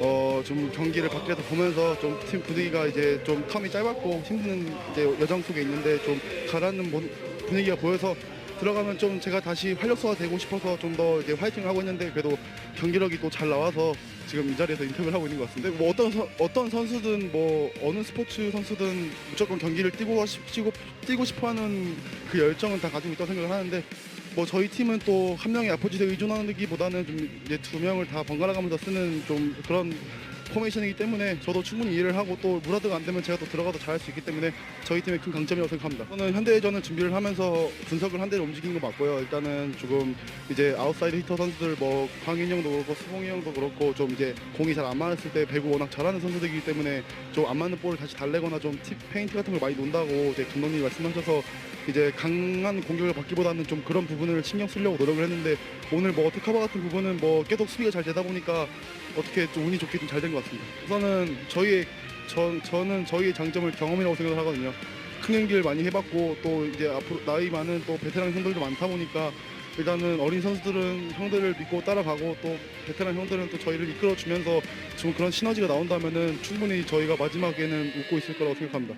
어, 좀 경기를 밖에서 보면서 좀 팀 분위기가 이제 좀 텀이 짧았고 힘든 이제 여정 속에 있는데 좀 가라앉는 모- 분위기가 보여서 들어가면 좀 제가 다시 활력소가 되고 싶어서 좀 더 이제 화이팅을 하고 있는데 그래도 경기력이 또 잘 나와서 지금 이 자리에서 인터뷰를 하고 있는 것 같습니다. 뭐 어떤 선- 어떤 선수든 뭐 어느 스포츠 선수든 무조건 경기를 뛰고 싶- 뛰고 뛰고 싶어하는 그 열정은 다 가지고 있다고 생각을 하는데 뭐 저희 팀은 또 한 명의 아포지에 의존하기보다는 좀 이제 두 명을 다 번갈아 가면서 쓰는 좀 그런 포메이션이기 때문에 저도 충분히 이해를 하고 또 무라드가 안 되면 제가 또 들어가도 잘할 수 있기 때문에 저희 팀의 큰 강점이라고 생각합니다. 저는 현대전을 준비를 하면서 분석을 한 대로 움직인 거 맞고요. 일단은 조금 이제 아웃사이드 히터 선수들 뭐 광인 형도 그렇고 수봉이 형도 그렇고 좀 이제 공이 잘 안 맞았을 때 배구 워낙 잘하는 선수들이기 때문에 좀 안 맞는 볼을 다시 달래거나 좀 팁 페인트 같은 걸 많이 논다고 이제 감독님이 말씀하셔서 이제 강한 공격을 받기보다는 좀 그런 부분을 신경 쓰려고 노력을 했는데 오늘 뭐 어택커버 같은 부분은 뭐 계속 수비가 잘 되다 보니까 어떻게 좀 운이 좋게 좀 잘 된 것 같습니다. 우선은 저희의 저, 저는 저희의 장점을 경험이라고 생각을 하거든요. 큰 경기를 많이 해봤고 또 이제 앞으로 나이 많은 또 베테랑 형들도 많다 보니까 일단은 어린 선수들은 형들을 믿고 따라가고 또 베테랑 형들은 또 저희를 이끌어주면서 좀 그런 시너지가 나온다면은 충분히 저희가 마지막에는 웃고 있을 거라고 생각합니다.